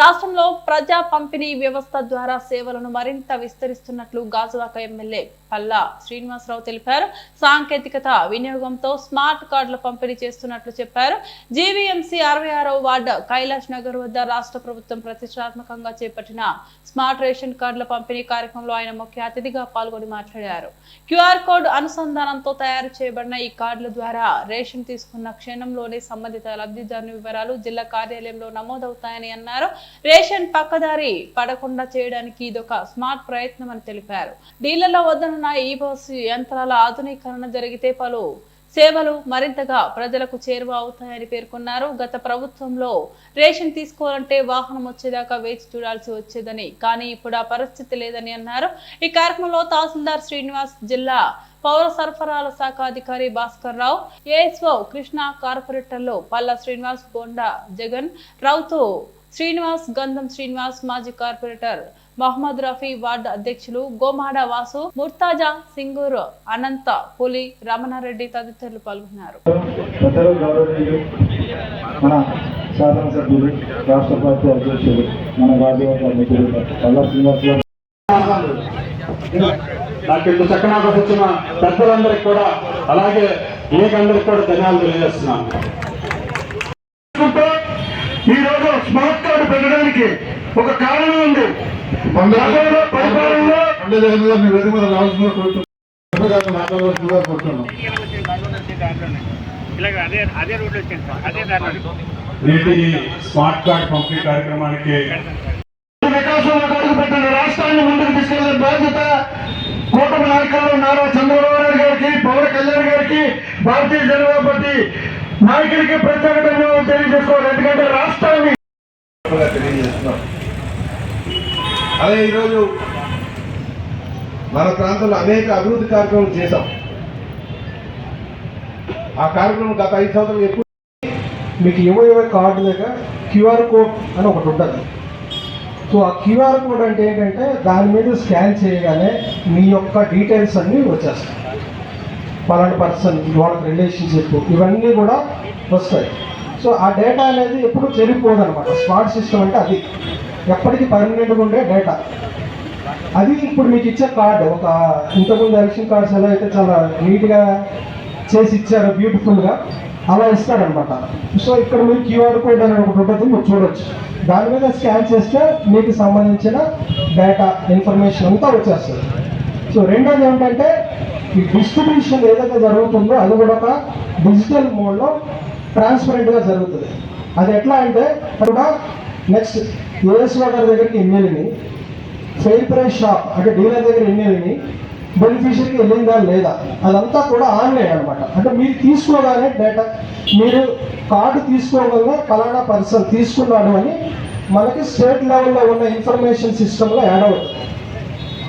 రాష్ట్రంలో ప్రజా పంపిణీ వ్యవస్థ ద్వారా సేవలను మరింత విస్తరిస్తున్నట్లు గాజువాక ఎమ్మెల్యే పల్లా శ్రీనివాసరావు తెలిపారు. సాంకేతికత వినియోగంతో స్మార్ట్ కార్డుల పంపిణీ చేస్తున్నట్లు చెప్పారు. జీవీఎంసీ అరవై ఆరవ వార్డు కైలాష్ నగర్ వద్ద రాష్ట్ర ప్రభుత్వం ప్రతిష్టాత్మకంగా చేపట్టిన స్మార్ట్ రేషన్ కార్డుల పంపిణీ కార్యక్రమంలో ఆయన ముఖ్య అతిథిగా పాల్గొని మాట్లాడారు. క్యూఆర్ కోడ్ అనుసంధానంతో తయారు చేయబడిన ఈ కార్డుల ద్వారా రేషన్ తీసుకున్న క్షణంలోనే సంబంధిత లబ్ధిదారుని వివరాలు జిల్లా కార్యాలయంలో నమోదవుతాయని అన్నారు. రేషన్ పక్కదారి పడకుండా చేయడానికి ఇదొక స్మార్ట్ ప్రయత్నం అని తెలిపారు. డీలర్ల వద్దనున్న ఈ బస్సు యంత్రాల ఆధునీకరణ జరిగితే పలు సేవలు మరింతగా ప్రజలకు చేరువ అవుతాయని పేర్కొన్నారు. గత ప్రభుత్వంలో రేషన్ తీసుకోవాలంటే వాహనం వచ్చేదాకా వేచి చూడాల్సి వచ్చేదని కానీ ఇప్పుడు ఆ పరిస్థితి లేదని అన్నారు. ఈ కార్యక్రమంలో తహసీల్దార్ శ్రీనివాస్ జిల్లా పౌర సరఫరాల శాఖ అధికారి భాస్కర్ రావు ఏఎస్ఓ కృష్ణ కార్పొరేటర్లు పల్లా శ్రీనివాస్ బొండా జగన్ రావుతో శ్రీనివాస్ గంధం శ్రీనివాస్ మాజీ కార్పొరేటర్ మహమ్మద్ రఫీ వార్డు అధ్యక్షులు గోమాడ వాసు ముర్తాజా సింగూర్ అనంత పులి రమణారెడ్డి తదితరులు పాల్గొన్నారు. పెద్దలు గౌరవనీయులు మన శాసనసభ్యులు రాష్ట్ర పార్టీ అధ్యక్షులు మన రాజ్యవర్గ మిత్రులు పల్లా శ్రీనివాస్ గారు. నాకు పెద్దలందరికీ కూడా అలాగే మీకందరికి కూడా ధన్యవాదాలు తెలియజేస్తున్నాను. స్మార్ట్ కార్డు పెట్టడానికి ఒక కారణం ఉంది. పరిపాలనలో నేటి స్మార్ట్ కార్డ్ పంపిణీ కార్యక్రమానికి పెట్టిన రాష్ట్రాన్ని ముందుకు తీసుకెళ్ళే బాధ్యత కూటమి నాయకులు నారా చంద్రబాబు నాయుడు గారికి పవన్ కళ్యాణ్ గారికి భారతీయ జనతా పార్టీ నాయకులకి ప్రత్యేక ధన్యవాదాలు తెలియజేసుకోవాలి. ఎందుకంటే రాష్ట్రాన్ని తెలియజేస్తున్నాం. అదే ఈరోజు మన ప్రాంతంలో అనేక అభివృద్ధి కార్యక్రమాలు చేశాం. ఆ కార్యక్రమం గత ఐదు సంవత్సరాలు ఎప్పుడు మీకు ఇరవై ఇరవై కార్డు దగ్గర క్యూఆర్ కోడ్ అని ఒకటి ఉంటుంది. సో ఆ క్యూఆర్ కోడ్ అంటే ఏంటంటే దాని మీద స్కాన్ చేయగానే మీ యొక్క డీటెయిల్స్ అన్నీ వచ్చేస్తాయి. పలాంటి పర్సన్ వాళ్ళకి రిలేషన్షిప్ ఇవన్నీ కూడా వస్తాయి. సో ఆ డేటా అనేది ఎప్పుడు చెరిగిపోదు అనమాట స్మార్ట్ సిస్టమ్ అంటే అది. ఎప్పటికీ పర్మనెంట్గా ఉండే డేటా. అది ఇప్పుడు మీకు ఇచ్చే కార్డు ఒక ఇంతకుముందు ఎలక్షన్ కార్డ్స్ ఎలా అయితే చాలా నీట్గా చేసి ఇచ్చారు బ్యూటిఫుల్గా అలా ఇస్తారనమాట సో ఇక్కడ మీరు క్యూఆర్ కోడ్ అనేది ఒకటి ఉంటుంది మీరు చూడొచ్చు. దాని మీద స్కాన్ చేస్తే మీకు సంబంధించిన డేటా ఇన్ఫర్మేషన్ అంతా వచ్చేస్తుంది. సో రెండోది ఏంటంటే ఈ డిస్ట్రిబ్యూషన్ ఏదైతే జరుగుతుందో అది కూడా ఒక డిజిటల్ మోడ్లో ట్రాన్స్పరెంట్గా జరుగుతుంది. అది ఎట్లా అంటే కూడా నెక్స్ట్ ఏఎస్ఓ గారి దగ్గరికి ఇమెయిల్ని ఫెయిర్ ప్రైస్ షాప్ అంటే డీలర్ దగ్గర ఇమెయిల్ని బెనిఫిషియరీకి వెళ్ళిందా లేదా అదంతా కూడా ఆన్లైన్ అనమాట అంటే మీరు తీసుకోగానే డేటా మీరు కార్డు తీసుకోగానే ఫలానా పర్సన్ తీసుకున్నాడు అని మనకి స్టేట్ లెవెల్లో ఉన్న ఇన్ఫర్మేషన్ సిస్టంలో యాడ్ అవుతుంది.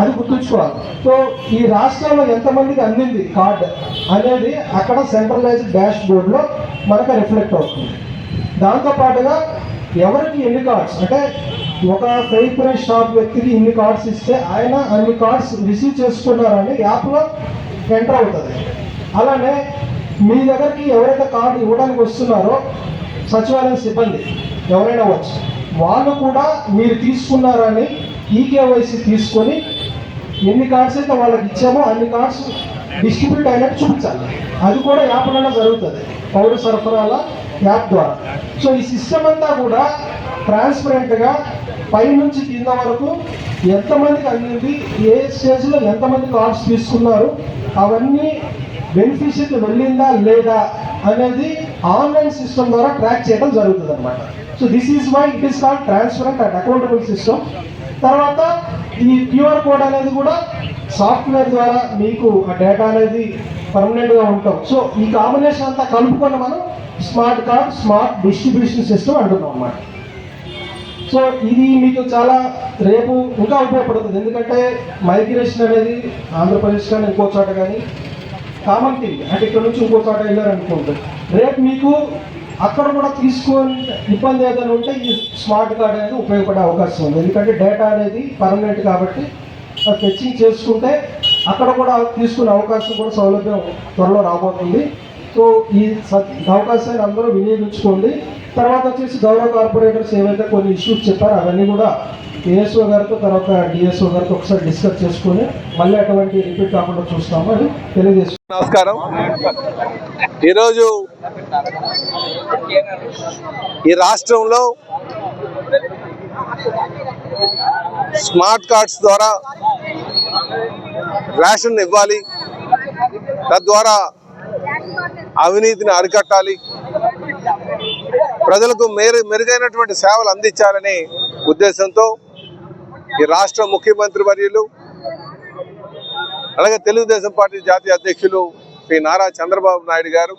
అది గుర్తుంచుకోవాలి. సో ఈ రాష్ట్రంలో ఎంతమందికి అందింది కార్డ్ అనేది అక్కడ సెంట్రలైజ్డ్ డాష్ బోర్డ్లో మనకు రిఫ్లెక్ట్ అవుతుంది. దాంతోపాటుగా ఎవరికి ఎన్ని కార్డ్స్ అంటే ఒక ఫెయిర్ షాప్ వ్యక్తికి ఇన్ని కార్డ్స్ ఇస్తే ఆయన అన్ని కార్డ్స్ రిసీవ్ చేసుకున్నారని యాప్లో ఎంటర్ అవుతుంది. అలానే మీ దగ్గరికి ఎవరైతే కార్డు ఇవ్వడానికి వస్తున్నారో సచివాలయం సిబ్బంది ఎవరైనా వచ్చు వాళ్ళు కూడా మీరు తీసుకున్నారని ఈకేవైసీ తీసుకొని ఎన్ని కార్డ్స్ అయితే వాళ్ళకి ఇచ్చామో అన్ని కార్డ్స్ డిస్ట్రిబ్యూట్ అయినట్టు చూపించాలి. అది కూడా యాప్లలో జరుగుతుంది. పౌర సరఫరాల యాప్ ద్వారా. సో ఈ సిస్టమ్ అంతా కూడా ట్రాన్స్పరెంట్గా పై నుంచి కింద వరకు ఎంతమందికి అందింది ఏ స్టేజ్లో ఎంతమంది కార్డ్స్ తీసుకున్నారు అవన్నీ బెనిఫిషియర్కి వెళ్ళిందా లేదా అనేది ఆన్లైన్ సిస్టమ్ ద్వారా ట్రాక్ చేయడం జరుగుతుంది అనమాట so this is why it is called transparent and accountable system తర్వాత ఈ క్యూఆర్ కోడ్ అనేది కూడా సాఫ్ట్వేర్ ద్వారా మీకు ఆ డేటా అనేది పర్మనెంట్గా ఉంటాం. సో ఈ కాంబినేషన్ అంతా కలుపుకొని మనం smart card smart distribution system అంటున్నాం అన్నమాట. సో ఇది మీకు చాలా రేపు ఇంకా ఉపయోగపడుతుంది. ఎందుకంటే మైగ్రేషన్ అనేది ఆంధ్రప్రదేశ్ కానీ ఇంకో చోట కానీ కామన్ థింగ్ అంటే ఇక్కడ నుంచి ఇంకో చోట వెళ్ళారనుకుంటుంది రేపు మీకు అక్కడ కూడా తీసుకొని ఇబ్బంది ఏదైనా ఉంటే ఈ స్మార్ట్ కార్డ్ అనేది ఉపయోగపడే అవకాశం ఉంది. ఎందుకంటే డేటా అనేది పర్మనెంట్ కాబట్టి అది ఫెచ్చింగ్ చేసుకుంటే అక్కడ కూడా తీసుకునే అవకాశం కూడా సౌలభ్యం త్వరలో రాబోతుంది. సో ఈ అవకాశాన్ని అందరూ వినియోగించుకోండి. తర్వాత వచ్చేసి గౌరవ కార్పొరేటర్స్ ఏవైతే కొన్ని ఇష్యూస్ చెప్పారో అవన్నీ కూడా ఏఎస్ఓ గారితో తర్వాత డిఎస్ఓ గారితో ఒకసారి డిస్కస్ చేసుకొని మళ్ళీ అటువంటి రిపీట్ కాకుండా చూస్తాము. అని తెలియజేస్తున్నాం నమస్కారం. ఈరోజు ఈ రాష్ట్రంలో స్మార్ట్ కార్డ్స్ ద్వారా రేషన్ ఇవ్వాలి. తద్వారా అవినీతిని అరికట్టాలి. ప్రజలకు మెరు మెరుగైనటువంటి సేవలు అందించాలనే ఉద్దేశంతో ఈ రాష్ట్ర ముఖ్యమంత్రి వర్యులు అలాగే తెలుగుదేశం పార్టీ జాతీయ అధ్యక్షులు శ్రీ నారా చంద్రబాబు నాయుడు గారు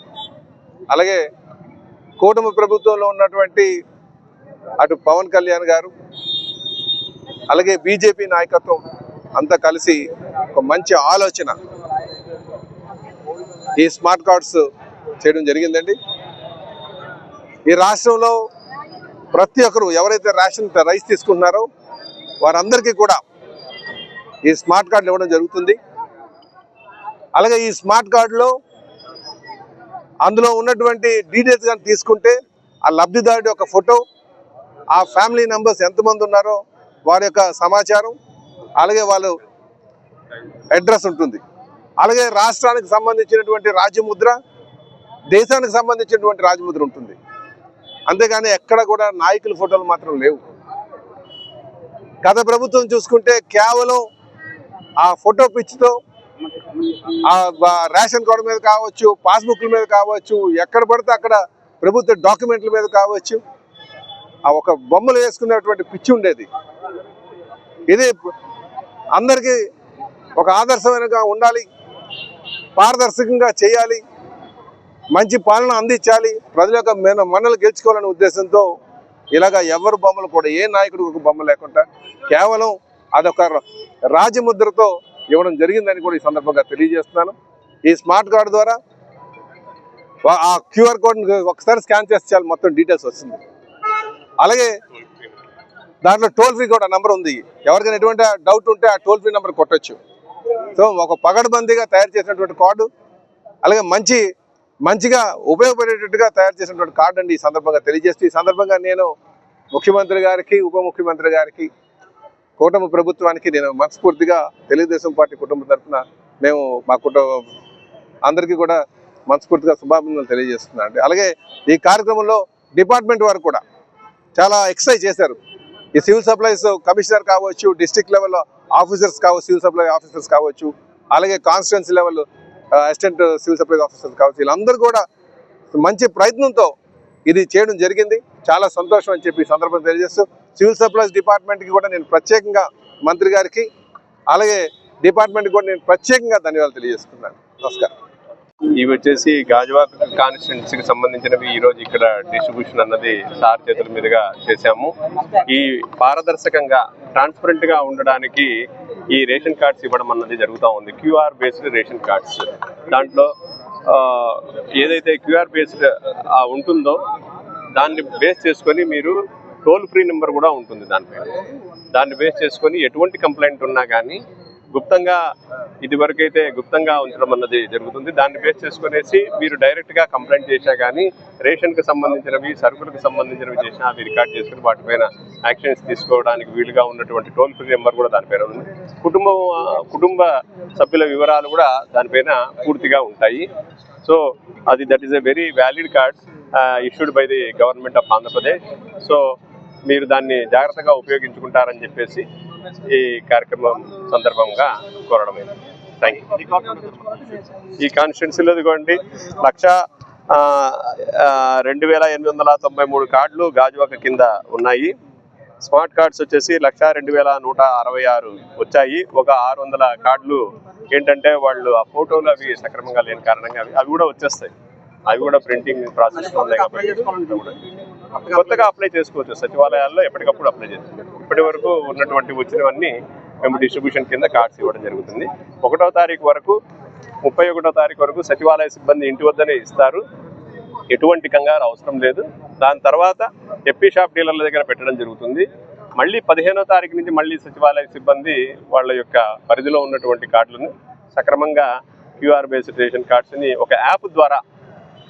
అలాగే కూటమి ప్రభుత్వంలో ఉన్నటువంటి అటు పవన్ కళ్యాణ్ గారు అలాగే బీజేపీ నాయకత్వం అంతా కలిసి ఒక మంచి ఆలోచన. ఈ స్మార్ట్ కార్డ్స్ చేయడం జరిగిందండి. ఈ రాష్ట్రంలో ప్రతి ఒక్కరు ఎవరైతే రేషన్ రైస్ తీసుకుంటున్నారో వారందరికీ కూడా ఈ స్మార్ట్ కార్డులు ఇవ్వడం జరుగుతుంది. అలాగే ఈ స్మార్ట్ కార్డులో అందులో ఉన్నటువంటి డీటెయిల్స్ కానీ తీసుకుంటే ఆ లబ్ధిదారుడి యొక్క ఫోటో ఆ ఫ్యామిలీ మెంబర్స్ ఎంతమంది ఉన్నారో వారి యొక్క సమాచారం అలాగే వాళ్ళు అడ్రస్ ఉంటుంది. అలాగే రాష్ట్రానికి సంబంధించినటువంటి రాజ్యముద్ర దేశానికి సంబంధించినటువంటి రాజముద్ర ఉంటుంది. అంతేగాని ఎక్కడ కూడా నాయకుల ఫోటోలు మాత్రం లేవు. గత ప్రభుత్వం చూసుకుంటే కేవలం ఆ ఫోటో పిచ్చితో ఆ రేషన్ కార్డు మీద కావచ్చు పాస్బుక్ల మీద కావచ్చు ఎక్కడ పడితే అక్కడ ప్రభుత్వ డాక్యుమెంట్ల మీద కావచ్చు ఆ ఒక బొమ్మలు వేసుకునేటువంటి పిచ్చి ఉండేది. ఇది అందరికీ ఒక ఆదర్శమైనగా ఉండాలి పారదర్శకంగా చేయాలి మంచి పాలన అందించాలి ప్రజల యొక్క మన మనలు గెలుచుకోవాలనే ఉద్దేశంతో ఇలాగ ఎవరు బొమ్మలు కూడా ఏ నాయకుడు ఒక బొమ్మ లేకుండా కేవలం అదొక రాజముద్రతో ఇవ్వడం జరిగిందని కూడా ఈ సందర్భంగా తెలియజేస్తున్నాను. ఈ స్మార్ట్ కార్డు ద్వారా ఆ క్యూఆర్ కోడ్ని ఒకసారి స్కాన్ చేస్తే చాలు మొత్తం డీటెయిల్స్ వస్తుంది. అలాగే దాంట్లో టోల్ ఫ్రీ కూడా నంబర్ ఉంది. ఎవరికైనా ఎటువంటి డౌట్ ఉంటే ఆ టోల్ ఫ్రీ నెంబర్ కొట్టొచ్చు. సో ఒక పగడబందీగా తయారు చేసినటువంటి కార్డు అలాగే మంచి మంచిగా ఉపయోగపడేటట్టుగా తయారు చేసినటువంటి కార్డు అండి ఈ సందర్భంగా తెలియజేస్తూ ఈ సందర్భంగా నేను ముఖ్యమంత్రి గారికి ఉప ముఖ్యమంత్రి గారికి కూటమి ప్రభుత్వానికి నేను మనస్ఫూర్తిగా తెలుగుదేశం పార్టీ కుటుంబం తరఫున మేము మా కుటుంబం అందరికీ కూడా మనస్ఫూర్తిగా శుభాభినందనలు తెలియజేస్తున్నాను అలాగే ఈ కార్యక్రమంలో డిపార్ట్మెంట్ వారు కూడా చాలా ఎక్సర్సైజ్ చేశారు. ఈ సివిల్ సప్లైస్ కమిషనర్ కావచ్చు డిస్ట్రిక్ట్ లెవెల్ ఆఫీసర్స్ కావచ్చు సివిల్ సప్లై ఆఫీసర్స్ కావచ్చు అలాగే constituency level assistant civil supply officers కావచ్చు వీళ్ళందరూ కూడా మంచి ప్రయత్నంతో ఇది చేయడం జరిగింది. చాలా సంతోషం అని చెప్పి ఈ సందర్భంగా తెలియజేస్తూ సివిల్ సప్లైస్ డిపార్ట్మెంట్కి కూడా నేను ప్రత్యేకంగా మంత్రి గారికి అలాగే డిపార్ట్మెంట్కి కూడా నేను ప్రత్యేకంగా ధన్యవాదాలు తెలియజేసుకున్నాను నమస్కారం. ఇవి వచ్చేసి గాజువాక్ కాన్స్టిట్యున్సీకి సంబంధించినవి ఈ రోజు ఇక్కడ డిస్ట్రిబ్యూషన్ అన్నది సార్ చేతుల మీదుగా చేశాము. ఈ పారదర్శకంగా ట్రాన్స్పరెంట్గా ఉండడానికి ఈ రేషన్ కార్డ్స్ ఇవ్వడం అన్నది జరుగుతూ ఉంది. QR based ration cards. దాంట్లో ఏదైతే క్యూఆర్ బేస్డ్ ఉంటుందో దాన్ని బేస్ చేసుకొని మీరు టోల్ ఫ్రీ నెంబర్ కూడా ఉంటుంది దానిపైన దాన్ని బేస్ చేసుకొని ఎటువంటి కంప్లైంట్ ఉన్నా కానీ గుప్తంగా ఇది వరకైతే గుప్తంగా ఉంచడం అన్నది జరుగుతుంది. దాన్ని బేస్ చేసుకునేసి మీరు డైరెక్ట్గా కంప్లైంట్ చేశా కానీ రేషన్కు సంబంధించినవి సరుకులకు సంబంధించినవి చేసినా అవి రికార్డ్ చేసుకుని వాటిపైన యాక్షన్స్ తీసుకోవడానికి వీలుగా ఉన్నటువంటి టోల్ ఫ్రీ నెంబర్ కూడా దానిపైన ఉంది. కుటుంబం కుటుంబ సభ్యుల వివరాలు కూడా దానిపైన పూర్తిగా ఉంటాయి. సో అది that is a very valid card issued by the government of Andhra Pradesh so మీరు దాన్ని జాగ్రత్తగా ఉపయోగించుకుంటారని చెప్పేసి ఈ కార్యక్రమం సందర్భంగా కోరడమైంది. థ్యాంక్ యూ ఈ కాన్స్టిట్యున్సీలో ఇదిగోండి లక్ష రెండు వేల ఎనిమిది వందల తొంభై మూడు కార్డులు గాజువాక కింద ఉన్నాయి. స్మార్ట్ కార్డ్స్ వచ్చేసి లక్ష రెండు వేల నూట అరవై ఆరు వచ్చాయి. ఒక ఆరు వందల కార్డులు ఏంటంటే వాళ్ళు ఆ ఫోటోలు అవి సక్రమంగా లేని కారణంగా అవి అవి కూడా వచ్చేస్తాయి. అవి కూడా ప్రింటింగ్ ప్రాసెస్ ఉన్నాయి కాబట్టి. కొత్తగా అప్లై చేసుకోవచ్చు. సచివాలయాల్లో ఎప్పటికప్పుడు అప్లై చేసుకోవచ్చు ఇప్పటి వరకు ఉన్నటువంటి వచ్చినవన్నీ మేము డిస్ట్రిబ్యూషన్ కింద కార్డ్స్ ఇవ్వడం జరుగుతుంది. ఒకటో తారీఖు వరకు ముప్పై ఒకటో తారీఖు వరకు సచివాలయ సిబ్బంది ఇంటి వద్దనే ఇస్తారు. ఎటువంటి కంగారు అవసరం లేదు. దాని తర్వాత ఎప్పి షాప్ డీలర్ల దగ్గర పెట్టడం జరుగుతుంది. మళ్ళీ పదిహేనో తారీఖు నుంచి మళ్ళీ సచివాలయ సిబ్బంది వాళ్ళ యొక్క పరిధిలో ఉన్నటువంటి కార్డులను సక్రమంగా క్యూఆర్ బేస్డ్ రేషన్ కార్డ్స్ని ఒక యాప్ ద్వారా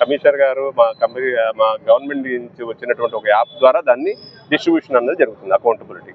కమిషనర్ గారు మా కంపెనీ మా గవర్నమెంట్ నుంచి వచ్చినటువంటి ఒక యాప్ ద్వారా దాన్ని డిస్ట్రిబ్యూషన్ అన్నది జరుగుతుంది అకౌంటబిలిటీ.